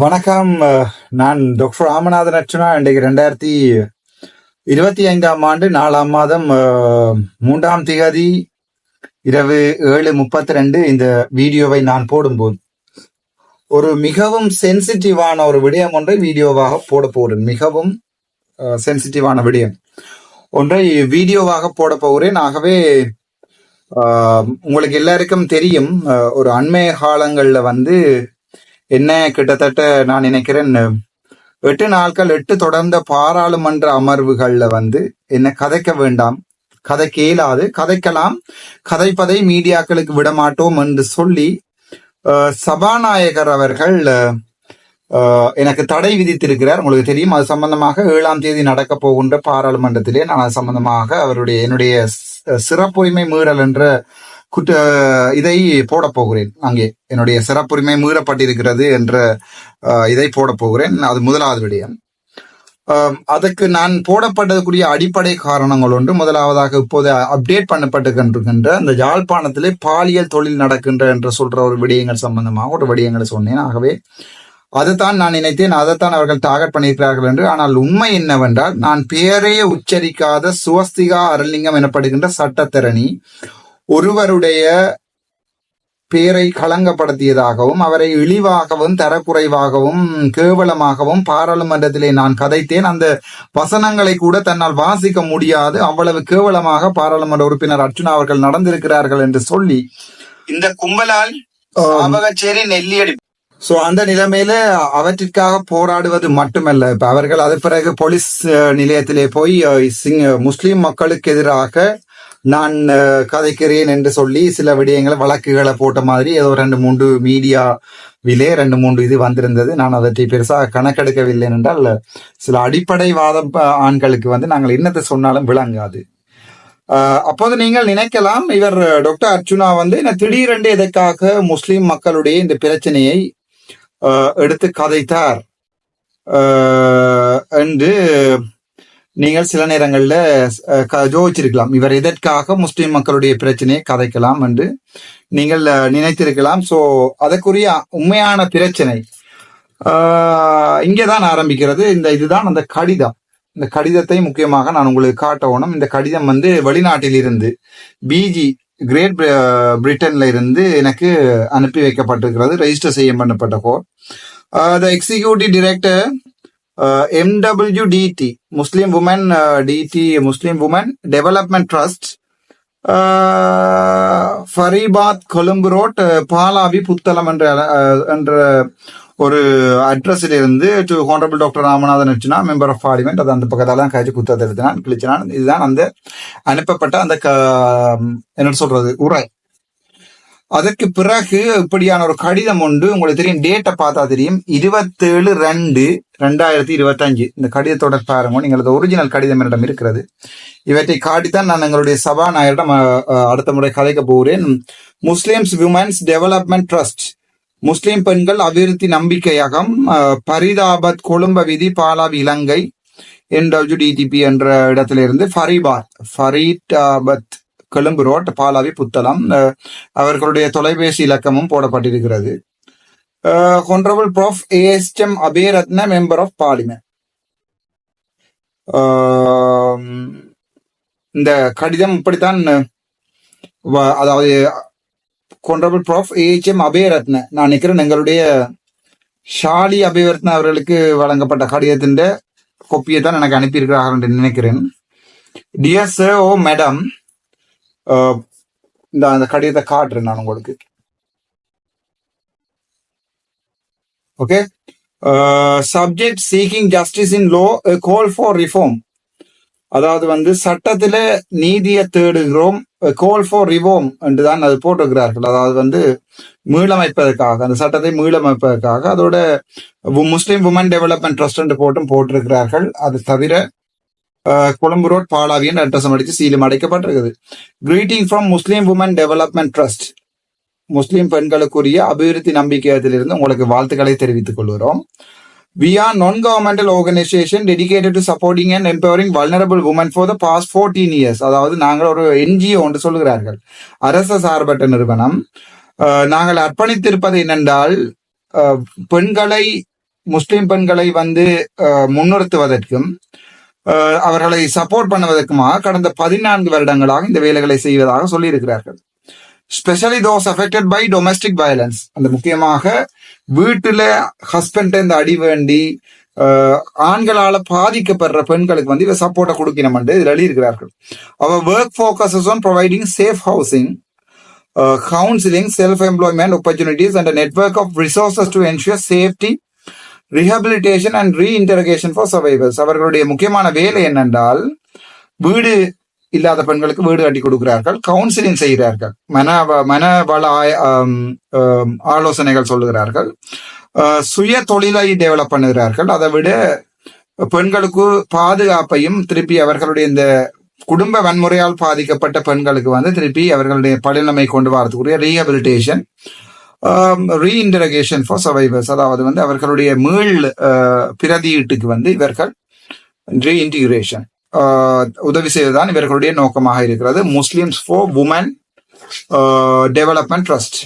வணக்கம். நான் டாக்டர் ராமநாதன் அர்ச்சனா இன்றைக்கு ரெண்டாயிரத்தி இருபத்தி ஐந்தாம் ஆண்டு நாலாம் மாதம் மூன்றாம் திகதி இரவு ஏழு முப்பத்தி ரெண்டு இந்த வீடியோவை நான் போடும்போது ஒரு மிகவும் சென்சிட்டிவான ஒரு விடயம் ஒன்றை வீடியோவாக போட போகிறேன். மிகவும் சென்சிட்டிவான விடயம் ஒன்றை வீடியோவாக போட போகிறேன். ஆகவே உங்களுக்கு எல்லாருக்கும் தெரியும் ஒரு அண்மைய காலங்களில் வந்து என்ன கிட்டத்தட்ட நான் நினைக்கிறேன் எட்டு நாட்கள் எட்டு தொடர்ந்த பாராளுமன்ற அமர்வுகள்ல வந்து என்ன கதைக்க வேண்டாம். கதைக்க இயலாது கதைக்கலாம். கதைப்பதை மீடியாக்களுக்கு விடமாட்டோம் என்று சொல்லி சபாநாயகர் அவர்கள் எனக்கு தடை விதித்திருக்கிறார். உங்களுக்கு தெரியும் அது சம்பந்தமாக ஏழாம் தேதி நடக்க போகின்ற பாராளுமன்றத்திலே நான் அது சம்பந்தமாக அவருடைய என்னுடைய சிறப்புரிமை மீறல் என்ற குற்ற இதை போட போகிறேன். அங்கே என்னுடைய சிறப்புரிமை மீறப்பட்டிருக்கிறது என்ற இதை போட போகிறேன். அது முதலாவது விடயம். அதற்கு நான் போடப்படக்கூடிய அடிப்படை காரணங்கள் ஒன்று முதலாவதாக இப்போது அப்டேட் பண்ணப்பட்டுகின்ற அந்த யாழ்ப்பாணத்திலே பாலியல் தொழில் நடக்கின்ற என்று சொல்ற ஒரு விடயங்கள் சம்பந்தமாக ஒரு விடயங்களை சொன்னேன். ஆகவே அதைத்தான் நான் நினைத்தேன். அதைத்தான் அவர்கள் டார்கெட் பண்ணியிருக்கிறார்கள் என்று. ஆனால் உண்மை என்னவென்றால் நான் பெயரையே உச்சரிக்காத சுவஸ்திகா அரலிங்கம் எனப்படுகின்ற சட்டத்திறனி ஒருவருடைய பேரை களங்கப்படுத்தியதாகவும் அவரை இழிவாகவும் தரக்குறைவாகவும் கேவலமாகவும் பாராளுமன்றத்திலே நான் கதைத்தேன். அந்த வசனங்களை கூட தன்னால் வாசிக்க முடியாது. அவ்வளவு கேவலமாக பாராளுமன்ற உறுப்பினர் அர்ச்சுனா அவர்கள் நடந்திருக்கிறார்கள் என்று சொல்லி இந்த கும்பலால் சாவகச்சேரி நெல்லியடி. சோ அந்த நிலைமையில அவற்றிற்காக போராடுவது மட்டுமல்ல. இப்ப அவர்கள் அது பிறகு போலீஸ் நிலையத்திலே போய் முஸ்லிம் மக்களுக்கு எதிராக நான் கதைக்கிறேன் என்று சொல்லி சில விடயங்களை வழக்குகளை போட்ட மாதிரி ஏதோ ரெண்டு மூன்று மீடியாவிலே ரெண்டு மூன்று இது வந்திருந்தது. நான் அதை பெருசாக கணக்கெடுக்கவில்லை என்றால் சில அடிப்படைவாதம் ஆண்களுக்கு வந்து நாங்கள் என்னத்தை சொன்னாலும் விளங்காது. அப்போது நீங்கள் நினைக்கலாம் இவர் டாக்டர் அர்ச்சுனா வந்து என்ன திடீரென்று இதற்காக முஸ்லிம் மக்களுடைய இந்த பிரச்சனையை எடுத்து கதைத்தார் என்று நீங்கள் சில நேரங்களில் ஜோதிச்சிருக்கலாம் க- இவர் எதற்காக முஸ்லீம் மக்களுடைய பிரச்சனையை கதைக்கலாம் என்று நீங்கள் நினைத்திருக்கலாம். ஸோ அதற்குரிய உண்மையான பிரச்சனை இங்கே தான் ஆரம்பிக்கிறது. இந்த இதுதான் அந்த கடிதம். இந்த கடிதத்தை முக்கியமாக நான் உங்களுக்கு காட்டணும் இந்த கடிதம் வந்து வெளிநாட்டில் இருந்து பிஜி கிரேட் பிரிட்டன்ல இருந்து எனக்கு அனுப்பி வைக்கப்பட்டிருக்கிறது. ரெஜிஸ்டர் செய்ய பண்ணப்பட்ட core the executive director MWDT Muslim women DT Muslim women development trust Faribad Colombo road Palavi Puttalam என்ற uh, என்ற ஒரு அட்ரஸில் இருந்து to honourable doctor Ramanathan Archchuna member of parliament அது அந்த பக்கத்தாலாம் கழிச்சு குத்தத்தை எழுதினான் கிழிச்சினான். இதுதான் அந்த அனுப்பப்பட்ட அந்த க என்ன சொல்றது உரை. அதற்கு பிறகு இப்படியான ஒரு கடிதம் உண்டு. உங்களுக்கு தெரியும் டேட்டை பார்த்தா தெரியும். இருபத்தேழு ரெண்டு ரெண்டாயிரத்தி இருபத்தஞ்சு. இந்த கடிதத்தோட பாருங்க. எங்களது ஒரிஜினல் கடிதம் என்னிடம் இருக்கிறது. இவற்றை காட்டித்தான் நான் எங்களுடைய சபாநாயகரிடம் அடுத்த முறை கலைக்க போகிறேன். Muslims women's development trust. முஸ்லிம் பெண்கள் அபிவிருத்தி நம்பிக்கையகம் பரிதாபத் கொழும்ப விதி பாலாவி இலங்கை என்டபிள்யூடிடிபி என்ற இடத்திலிருந்து ஃபரிபாத் ஃபரீதாபத் கொழும்பு ரோட் பாலாவி புத்தளம் அவர்களுடைய தொலைபேசி இலக்கமும் போடப்பட்டிருக்கிறது. Honourable prof ASM Abeyratne member of parliament இந்த கடிதம் இப்படித்தான் வ- அதாவது கொண்டபிள் ப்ரோஃப் ஏஹெச்எம் அபயரத்ன நான் நினைக்கிறேன் எங்களுடைய ஷாலி அபயரத்ன அவர்களுக்கு வழங்கப்பட்ட கடிதத்தின் கொப்பியை தான் எனக்கு அனுப்பியிருக்கிறார்கள் என்று நினைக்கிறேன். டியர் சார் ஓ மேடம் இந்த அந்த கடிதத்தை காட்டுறேன் நான் உங்களுக்கு. Okay subject seeking justice in law call for reform அதாவது வந்து சட்டத்தில நீதியை தேடுகிறோம் கோல் ஃபார் ரிவோம் என்று தான் அது போட்டிருக்கிறார்கள். அதாவது வந்து மீளமைப்பதற்காக அந்த சட்டத்தை மீளமைப்பதற்காக அதோட முஸ்லீம் உமன் டெவலப்மெண்ட் ட்ரஸ்ட் என்று போட்டும் போட்டிருக்கிறார்கள். அது தவிர கொழும்பு ரோட் பாலாவி என்ற அட்ரஸ் அடித்து சீலும் அடைக்கப்பட்டிருக்குது. Greeting from Muslim women development trust முஸ்லீம் பெண்களுக்குரிய அபிவிருத்தி நம்பிக்கையத்திலிருந்து உங்களுக்கு வாழ்த்துக்களை தெரிவித்துக் கொள்கிறோம். We are non-governmental organization dedicated to supporting and empowering vulnerable women for the past 14 years. அதாவது நாங்கள் ஒரு என்ஜிஓ என்று சொல்கிறார்கள். அரச சார்பற்ற நிறுவனம். Uh, நாங்கள் அர்ப்பணித்திருப்பது என்னென்றால் uh, பெண்களை முஸ்லிம் பெண்களை வந்து uh, முன்னிறுத்துவதற்கும் அவர்களை சப்போர்ட் பண்ணுவதற்குமாக கடந்த பதினான்கு வருடங்களாக இந்த வேலைகளை செய்வதாக சொல்லியிருக்கிறார்கள். Specially those affected by domestic violence அந்த முக்கியமாக வீட்டுல ஹஸ்பண்ட் இந்த அடி வேண்டி ஆண்களால பாதிக்கப்படுற பெண்களுக்கு வந்து இவ சப்போர்ட்டை கொடுக்கணும் என்று இதில் எழுதியிருக்கிறார்கள். Our work focuses on providing safe housing counselling self employment opportunities and network of resources to ensure safety rehabilitation and reintegration for for அவர்களுடைய முக்கியமான வேலை என்னென்றால் வீடு இல்லாத பெண்களுக்கு வீடு கட்டி கொடுக்கிறார்கள் கவுன்சிலிங் செய்கிறார்கள். மன மனவள ஆய- ஆலோசனைகள் சொல்லுகிறார்கள். சுய தொழிலை டெவலப் பண்ணுகிறார்கள். அதை விட பெண்களுக்கு பாதுகாப்பையும் திருப்பி அவர்களுடைய இந்த குடும்ப வன்முறையால் பாதிக்கப்பட்ட பெண்களுக்கு வந்து திருப்பி அவர்களுடைய பழிநிலைமை கொண்டு வரதுக்குரிய ரீஹபிலிட்டேஷன் ரீஇன்டரகேஷன் ஃபார் சர்வைவர்ஸ் அதாவது வந்து அவர்களுடைய மீள் பிரதியீட்டுக்கு வந்து இவர்கள் ரீஇன்டிகிரேஷன் உதவி செய்வதுதான் இவர்களுடைய நோக்கமாக இருக்கிறது. Muslims for women development trust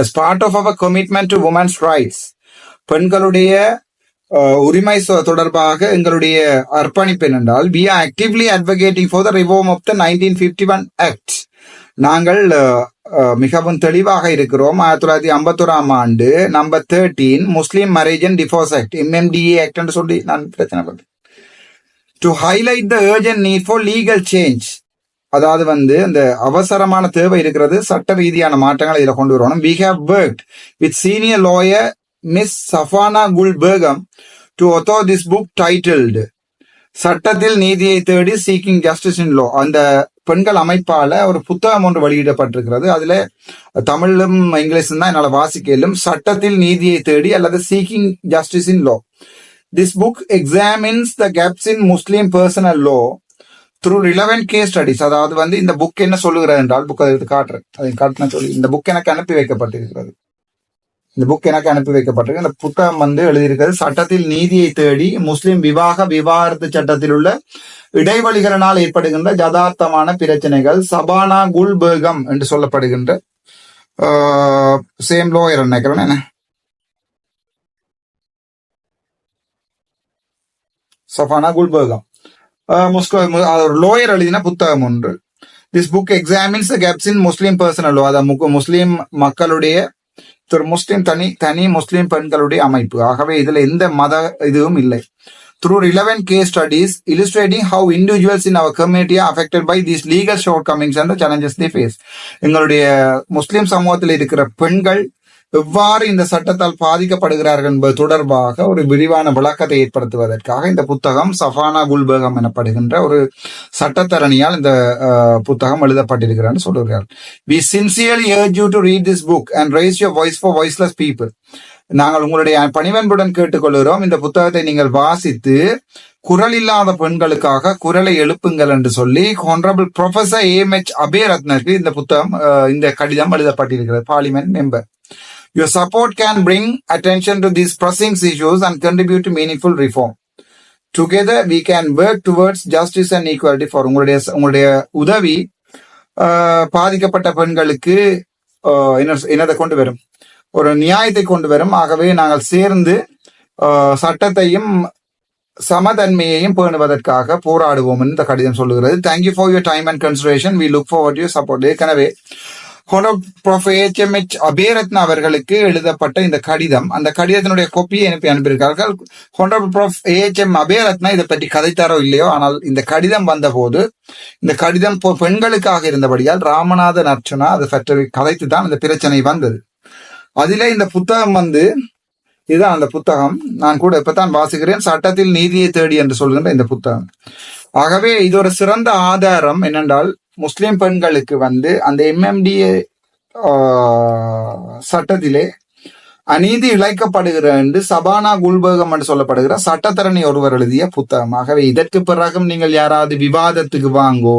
as part of our commitment to women's rights பெண்களுடைய உரிமை தொடர்பாக எங்களுடைய அர்ப்பணிப்பு என்னென்றால் we are actively advocating for the reform of the nineteen fifty one act நாங்கள் மிகவும் தெளிவாக இருக்கிறோம். ஆயிரத்தி தொள்ளாயிரத்தி ஐம்பத்தோராம் ஆண்டு number thirteen Muslim marriage and divorce act MMDA act என்று சொல்லி நான் பிரச்சனை பண்றேன் to highlight the urgent need for legal change அதாவது வந்து அந்த அவசரமான தேவை இருக்கிறது சட்ட ரீதியான மாற்றங்களை இதில் கொண்டு வரணும். We have work with senior lawyer miss Safana Gul Begum to author this book titled சட்டத்தில் நீதியை தேடி சீக்கிங் ஜஸ்டிஸ் இன் லோ அந்த பெண்கள் அமைப்பால ஒரு புத்தகம் ஒன்று வெளியிடப்பட்டிருக்கிறது. அதுல தமிழும் இங்கிலீஷும் தான் என்னால் வாசிக்கலும் சட்டத்தில் நீதியை தேடி அல்லது seeking justice in law this book examines the gaps in Muslim personal law through relevant case studies அதாவது வந்து இந்த புக் என்ன சொல்லுகிறது என்றால் புக் அதை காட்டுறேன். அதை காட்டுனா சொல்லி இந்த புக் எனக்கு அனுப்பி வைக்கப்பட்டிருக்கிறது. இந்த புக் எனக்கு அனுப்பி வைக்கப்பட்டிருக்கு. இந்த புத்தகம் வந்து எழுதியிருக்கிறது சட்டத்தில் நீதியை தேடி முஸ்லிம் விவாக விவாகரத்து சட்டத்தில் உள்ள இடைவெளிகளினால் ஏற்படுகின்ற யதார்த்தமான பிரச்சனைகள் சபானா குல்பேகம் என்று சொல்லப்படுகின்ற சேம் லோயர் நினைக்கிறேன். என்ன? சஃபானா குல்பேகம். முஸ்லிம் லோயர் எழுதின புத்தகம் ஒன்று. This book examines gaps in Muslim personal law அதாவது முஸ்லீம் மக்களுடைய ஒரு முஸ்லீம் தனி தனி முஸ்லீம் பெண்களுடைய அமைப்பு ஆகவே இதுல எந்த மத இதுவும் இல்லை through relevant case studies illustrating how individuals in our community are affected by these legal shortcomings and the challenges they face எங்களுடைய முஸ்லிம் சமூகத்தில் இருக்கிற பெண்கள் எவ்வாறு இந்த சட்டத்தால் பாதிக்கப்படுகிறார்கள் என்பது தொடர்பாக ஒரு விரிவான விளக்கத்தை ஏற்படுத்துவதற்காக இந்த புத்தகம் சஃபானா குல்பேகம் எனப்படுகின்ற ஒரு சட்டத்தரணியால் இந்த புத்தகம் எழுதப்பட்டிருக்கிறான்னு சொல்லுகிறார். We sincerely urge you to read this book and raise your voice for voiceless people நாங்கள் உங்களுடைய பணிவன்புடன் கேட்டுக்கொள்கிறோம். இந்த புத்தகத்தை நீங்கள் வாசித்து குரல் இல்லாத பெண்களுக்காக குரலை எழுப்புங்கள் என்று சொல்லி ஹானரபிள் ப்ரொஃபசர் ஏம் எச் அபேரத்னருக்கு இந்த புத்தகம் இந்த கடிதம் எழுதப்பட்டிருக்கிறது. Parliament member Your support can bring attention to these pressing issues and contribute to meaningful reform. Together we can work towards justice and equality for உங்களுடைய உங்களுடைய உதவி பாதிக்கப்பட்ட பெண்களுக்கு என்ன என்னதை கொண்டு வரும்? ஒரு நியாயத்தை கொண்டு வரும். ஆகவே நாங்கள் சேர்ந்து சட்டத்தையும் சமதன்மையையும் பேணுவதற்காக போராடுவோம் இந்த கடிதம் சொல்லுகிறது. Thank you for your time and consideration we look forward you support ஏற்கனவே ப்ரொஃப் ஏஹெச்எம்ஹெச் அபேரத்னா அவர்களுக்கு எழுதப்பட்ட இந்த கடிதம். அந்த கடிதத்தினுடைய கோப்பியை அனுப்பி அனுப்பியிருக்கார்கள் ஹொனரபிள் ஏஎச்எம் ஏஹெச்எம் அபேரத்னா இதை பற்றி கதைத்தாரோ இல்லையோ ஆனால் இந்த கடிதம் வந்தபோது இந்த கடிதம் பெண்களுக்காக இருந்தபடியால் ராமநாதன் அர்ச்சனா அதை பற்றி கதைத்து தான் இந்த பிரச்சனை வந்தது. அதிலே இந்த புத்தகம் வந்து இதுதான் அந்த புத்தகம். நான் கூட இப்பதான் வாசிக்கிறேன். சட்டத்தில் நீதியை தேடி என்று சொல்கின்ற இந்த புத்தகம். ஆகவே இது ஒரு சிறந்த ஆதாரம் என்னென்றால் முஸ்லிம் பெண்களுக்கு வந்து அந்த எம்எம்டிஏ சட்டத்திலே அநீதி இழைக்கப்படுகிற என்று சபானா குல்பகம் என்று சொல்லப்படுகிற சட்டத்தரணி ஒருவர் எழுதிய புத்தகமாகவே இதற்கு பிறகும் நீங்கள் யாராவது விவாதத்துக்கு வாங்கோ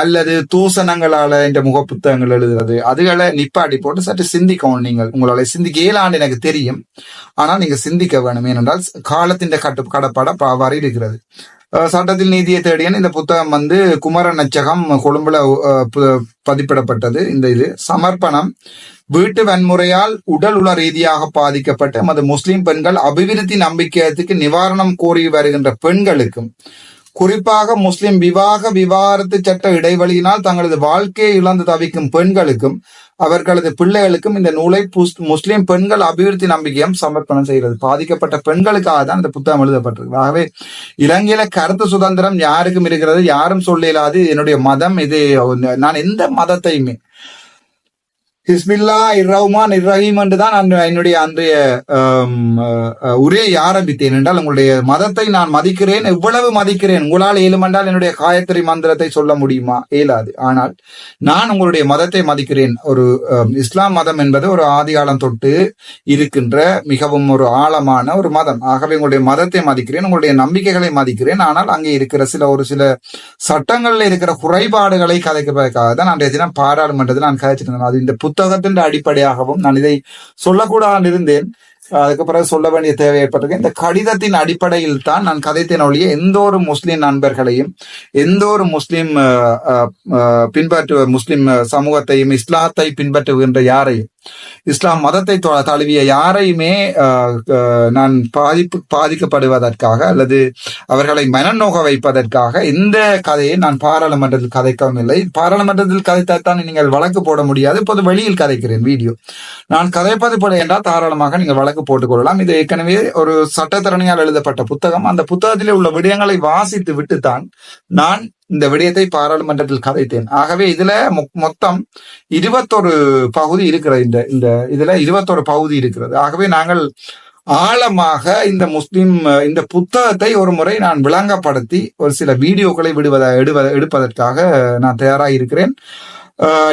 அல்லது தூசணங்களால இந்த முக புத்தகங்கள் எழுதுறது அதுகளை நிப்பாடி போட்டு சற்று சிந்திக்கவும் நீங்கள். உங்களால சிந்திக்க ஏழாண்டு எனக்கு தெரியும். ஆனால் நீங்க சிந்திக்க வேணும். ஏனென்றால் காலத்தின் கட்டு கடப்பாட பாவாறு இருக்கிறது. சட்டத்தில் நீதியை தேடியன் இந்த புத்தகம் வந்து குமர நச்சகம் கொழும்புல பதிப்பிடப்பட்டது. இந்த இது. சமர்ப்பணம். வீட்டு வன்முறையால் உடல் உள ரீதியாக பாதிக்கப்பட்ட நமது முஸ்லிம் பெண்கள் அபிவிருத்தி நம்பிக்கையத்துக்கு நிவாரணம் கோரி வருகின்ற பெண்களுக்கும் குறிப்பாக முஸ்லிம் விவாக விவாகரத்து சட்ட இடைவெளியினால் தங்களது வாழ்க்கையை இழந்து தவிக்கும் பெண்களுக்கும் அவர்களது பிள்ளைகளுக்கும் இந்த நூலை புஸ்- முஸ்லிம் பெண்கள் அபிவிருத்தி நம்பிக்கையும் சமர்ப்பணம் செய்கிறது. பாதிக்கப்பட்ட பெண்களுக்காக தான் இந்த புத்தகம் எழுதப்பட்டிருக்கு. ஆகவே இலங்கையில கருத்து சுதந்திரம் யாருக்கும் இருக்கிறது? யாரும் சொல்ல என்னுடைய மதம் இது நான் எந்த மதத்தையுமே ஹிஸ்மில்லா இர்ரஹ்மான் இர்ரஹீம் என்று தான் நான் என்னுடைய அன்றைய உரையை ஆரம்பித்தேன். என்றால் உங்களுடைய மதத்தை நான் மதிக்கிறேன் எவ்வளவு மதிக்கிறேன்? உங்களால் ஏழுமென்றால் என்னுடைய காயத்ரி மந்திரத்தை சொல்ல முடியுமா? இயலாது ஆனால் நான் உங்களுடைய மதத்தை மதிக்கிறேன். ஒரு இஸ்லாம் மதம் என்பது ஒரு ஆதிகாலம் தொட்டு இருக்கின்ற மிகவும் ஒரு ஆழமான ஒரு மதம். ஆகவே உங்களுடைய மதத்தை மதிக்கிறேன் உங்களுடைய நம்பிக்கைகளை மதிக்கிறேன். ஆனால் அங்கே இருக்கிற சில ஒரு சில சட்டங்களில் இருக்கிற குறைபாடுகளை கதைக்கிறதுக்காக தான் அன்றைய தினம் பாராளுமன்றத்தில் நான் கதைச்சிருந்தேன் அது இந்த புத்தகத்தின் அடிப்படையாகவும் நான் இதை சொல்லக்கூடாது இருந்தேன் அதுக்கு பிறகு சொல்ல வேண்டிய தேவை ஏற்பட்டிருக்கு. இந்த கடிதத்தின் அடிப்படையில் தான் நான் கதைத்தேன் ஒழிய எந்த ஒரு முஸ்லீம் நண்பர்களையும் எந்த ஒரு முஸ்லீம் அஹ், பின்பற்று முஸ்லீம் சமூகத்தையும் இஸ்லாத்தை பின்பற்றுகின்ற யாரையும் இஸ்லாம் மதத்தை தழுவிய யாரையுமே அஹ், நான் பாதிப்பு பாதிக்கப்படுவதற்காக அல்லது அவர்களை மனநோக வைப்பதற்காக இந்த கதையை நான் பாராளுமன்றத்தில் கதைக்கவும் இல்லை. பாராளுமன்றத்தில் கதைத்தான் நீங்கள் வழக்கு போட முடியாது. இப்போது வெளியில் கதைக்கிறேன் வீடியோ. நான் கதைப்பது போல என்றால் தாராளமாக நீங்கள் வழக்கு போட்டுக்கொள்ளலாம் இது ஏற்கனவே ஒரு சட்டத்தரணியால் எழுதப்பட்ட புத்தகம். அந்த புத்தகத்திலே உள்ள விடயங்களை வாசித்து விட்டுத்தான் நான் இந்த விடயத்தை பாராளுமன்றத்தில் கதைத்தேன். ஆகவே இதுல மொ- மொத்தம் இருபத்தொரு பகுதி இருக்கிறது. இந்த இந்த இதுல இருபத்தொரு பகுதி இருக்கிறது. ஆகவே நாங்கள் ஆழமாக இந்த முஸ்லிம் இந்த புத்தகத்தை ஒரு முறை நான் விளங்கப்படுத்தி ஒரு சில வீடியோக்களை விடுவத எடுவத எடுப்பதற்காக நான் தயாராக இருக்கிறேன்.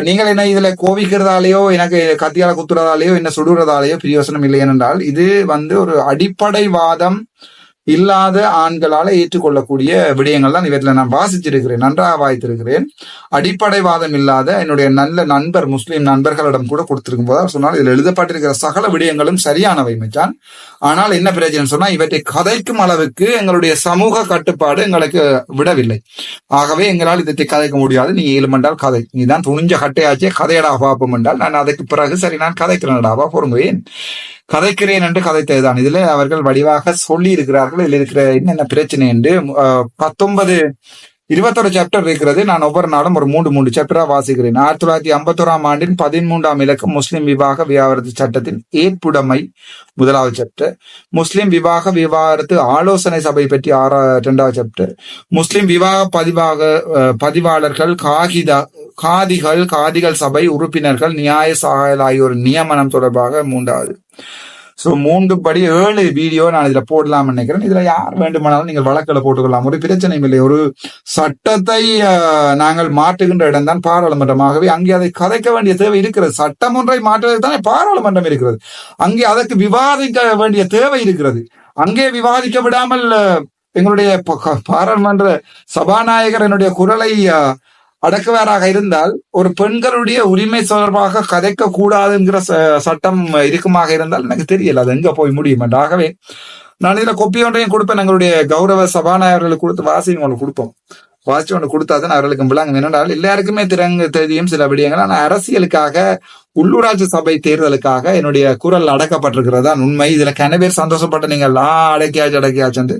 நீங்கள் என்ன இதுல கோவிக்கிறதாலேயோ எனக்கு கத்தியால குத்துறதாலேயோ என்ன சுடுறதாலேயோ பிரயோசனம் இல்லை என்றால் இது வந்து ஒரு அடிப்படைவாதம் இல்லாத ஆண்களால ஏற்றுக்கொள்ளக்கூடிய விடயங்கள் தான் இவற்றில் நான் வாசிச்சிருக்கிறேன் நன்றாக வாய்த்திருக்கிறேன் அடிப்படைவாதம் இல்லாத என்னுடைய நல்ல நண்பர் முஸ்லீம் நண்பர்களிடம் கூட கொடுத்திருக்கும் போது அவர் சொன்னால் இதில் எழுதப்பட்டிருக்கிற சகல விடயங்களும் சரியானவை மச்சான். ஆனால் என்ன பிரச்சனை சொன்னால் இவற்றை கதைக்கும் அளவுக்கு எங்களுடைய சமூக கட்டுப்பாடு எங்களுக்கு விடவில்லை. ஆகவே எங்களால் இதை கதைக்க முடியாது. நீ ஏழு மண்டால் கதை. நீதான் துணிஞ்ச கட்டையாச்சே கதையடா பார்ப்போம் என்றால் நான் அதுக்கு பிறகு சரி நான் கதைக்கிறேன்டாவா பொறுங்குவேன் கதைக்கிறேன் என்று கதைத்ததுதான். இதுல அவர்கள் வடிவாக சொல்லி இருக்கிறார்கள் இதில் இருக்கிற என்னென்ன பிரச்சனை என்று பத்தொன்பது இருபத்தொரு சாப்டர் இருக்கிறது. நான் ஒவ்வொரு நாளும் ஒரு மூன்று மூன்று சாப்டரா வாசிக்கிறேன். ஆயிரத்தி தொள்ளாயிரத்தி ஐம்பத்தோராம் ஆண்டின் பதிமூன்றாம் இலக்கம் முஸ்லிம் விவாக விவாகரத்து சட்டத்தின் ஏற்புடைமை முதலாவது சாப்டர் முஸ்லிம் விவாக விவாகரத்து ஆலோசனை சபை பற்றி ஆறா இரண்டாவது சாப்டர் முஸ்லிம் விவாக பதிவாக பதிவாளர்கள் காகித காதிகள் காதிகள் சபை உறுப்பினர்கள் நியாய சாகல் ஆகியோர் நியமனம் தொடர்பாக மூன்றாவது சோ மூன்று படி ஏழு வீடியோ நான் இதுல போடலாம்னு நினைக்கிறேன். இதுல யார் வேண்டுமானாலும் நீங்கள் வழக்கில் போட்டுக்கொள்ளலாம். ஒரு பிரச்சனையும் இல்லை. ஒரு சட்டத்தை நாங்கள் மாற்றுகின்ற இடம்தான் பாராளுமன்றமாகவே அங்கே அதை கதைக்க வேண்டிய தேவை இருக்கிறது. சட்டம் ஒன்றை மாற்றுவதற்கு தானே பாராளுமன்றம் இருக்கிறது. அங்கே அதற்கு விவாதிக்க வேண்டிய தேவை இருக்கிறது. அங்கே விவாதிக்க விடாமல் எங்களுடைய பாராளுமன்ற சபாநாயகர் என்னுடைய குரலை அடக்குவாராக இருந்தால் ஒரு பெண்களுடைய உரிமை தொடர்பாக கதைக்க கூடாதுங்கிற ச- சட்டம் இருக்குமாக இருந்தால் எனக்கு தெரியல அது எங்க போய் முடியும் ஆகவே நான் இதுல கொப்பி ஒன்றையும் கொடுப்பேன். எங்களுடைய கௌரவ சபாநாயகர்களுக்கு கொடுத்து வாசி ஒன்று கொடுப்போம். வாசி ஒன்று கொடுத்தாதான் அவர்களுக்கு விளங்கும். என்னென்றால் எல்லாருக்குமே திறங்க தெரியும் சில விடயங்கள். ஆனால் அரசியலுக்காக உள்ளூராட்சி சபை தேர்தலுக்காக என்னுடைய குரல் அடக்கப்பட்டிருக்கிறதா உண்மை. இதுல கன பேர் சந்தோஷப்பட்ட நீங்கள் ஆ அடக்கியாச்சு அடக்கியாச்சு